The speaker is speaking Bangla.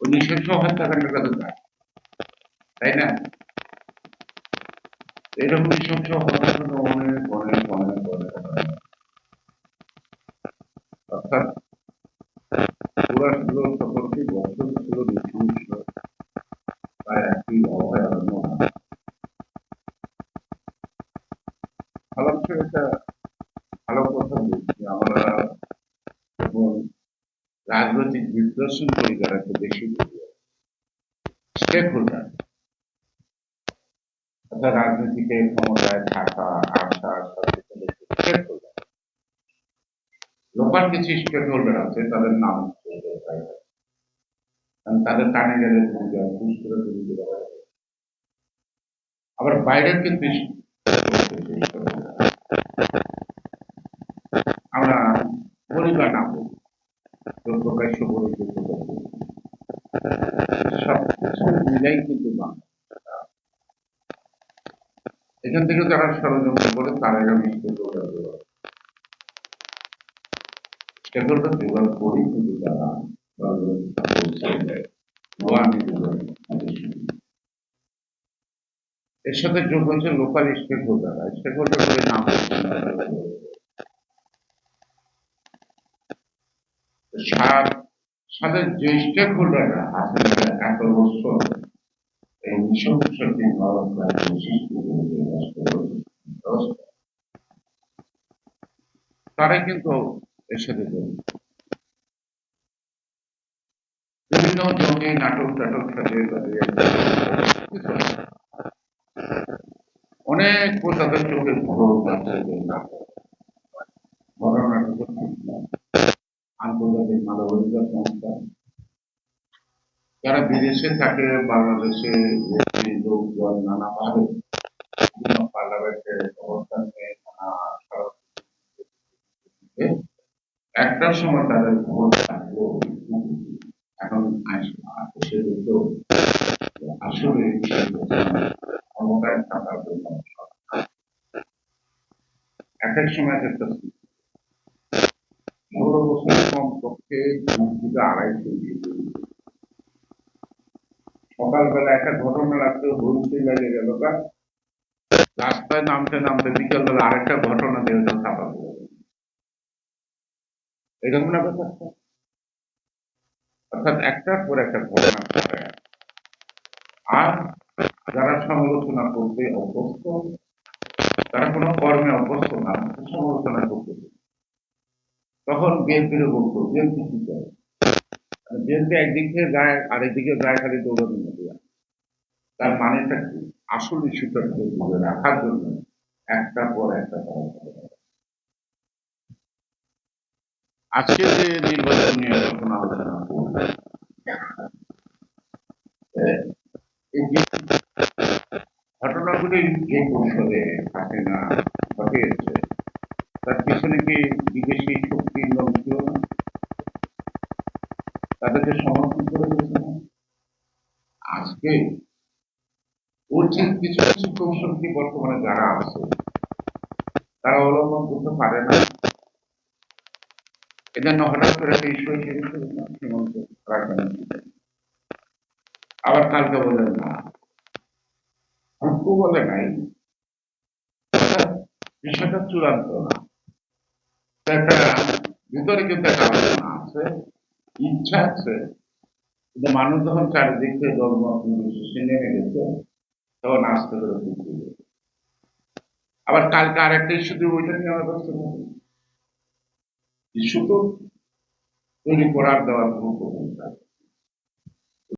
ওই নৃশংস হত্যাকাণ্ডটা তো তাই তাই না? এরকম নৃশংস হত্যাকাণ্ড অনেক অনেক অনেক অনেক অর্থাৎ পুরা ছিল সকলকে বছর ছিল নৃশংস তার একটি এটা ভালো কথা বলছি। আমরা এখন রাজনৈতিক বিশ্লেষণ করি যারা একটু বেশি স্টেক হোল্ডার অর্থাৎ রাজনীতিতে ক্ষমতায় থাকা আসা সচেতন স্টেক হোল্ডার লোকাল কিছু স্টেক হোল্ডার আছে তাদের নাম হচ্ছে কারণ তাদের কানে গেলে তুমি যাও ঘুষ করে তুমি দিতে পারো। আবার বাইরের কিন্তু আমরা বলি বা না বলি তো প্রকাশ্য বলি তো প্রকাশ্য বলি। সব কিছু মিলাই কিন্তু বাংলা। এখান থেকে যারা ষড়যন্ত্র করে তারা আমি স্টেকহোল্ডার জোগাড় স্টেকহোল্ডার করি কিন্তু তারা এর সাথে যোগ হচ্ছে local stakeholder stakeholder নাম সাত আছেন তারা এত বছর। এই তারাই কিন্তু এর সাথে বিভিন্ন জঙ্গি নাটক টাটক সাথে অনেক তাদের চোখে যে নাটক ঠিক না আন্তর্জাতিক মানবাধিকার সংস্থা। যারা বিদেশে থাকে, বাংলাদেশে লোকজন নানাভাবে বিভিন্ন পার্লামেন্টে অবস্থান নিয়ে, নানা একটার সময় তাদের এখন আসলে ক্ষমতায় এক এক সময় একটা ষোলো বছর কম পক্ষে দুই থেকে আড়াইশো দিয়ে সকালবেলা একটা ঘটনা রাখতে হইতে লেগে গেল রাস্তায় নামতে নামতে বিকেলবেলা আরেকটা ঘটনা দিয়ে ওটা ছাপা এরকম না ব্যাপারটা অর্থাৎ একটার পর একটা ঘটনা আর যারা সমালোচনা করতে অভ্যস্ত, তারা কোনো কর্মে অভ্যস্ত না, সমালোচনা করতে। তখন বিএনপির বলতো বিএনপি কি করে বিএনপি একদিক থেকে যায় আরেকদিকে যায় খালি দৌড়ানো দিয়া তার মানেটা কি? আসল ইস্যুটাকে ধরে রাখার জন্য একটা পর একটা। আজকে যে নির্বাচন নিয়ে যখন আলোচনা করব ঘটনাগুলি যে কৌশলে হাসিনা ঘটিয়েছে তাদেরকে সমর্থন করে দিয়েছে না আজকে যে কিছু কিছু কৌশল কি বর্তমানে যারা আছে, তারা অবলম্বন করতে পারে না। এজন্য হঠাৎ করে একটা আবার কালকে বলে না। বলে নাই। বিষয়টা চূড়ান্ত না। ভিতরে কিন্তু একটা আলোচনা আছে। ইচ্ছা আছে। কিন্তু মানুষ যখন চারিদিক থেকে দলমত নির্বিশেষে নেমে গেছে তখন আস্তে করে পিছিয়ে। আবার কালকে আরেকটা ইস্যু দিয়ে ওইটা নিয়ে আমার ব্যস্ত ইস্যু তো তৈরি করার দেওয়ার কোনো থাকে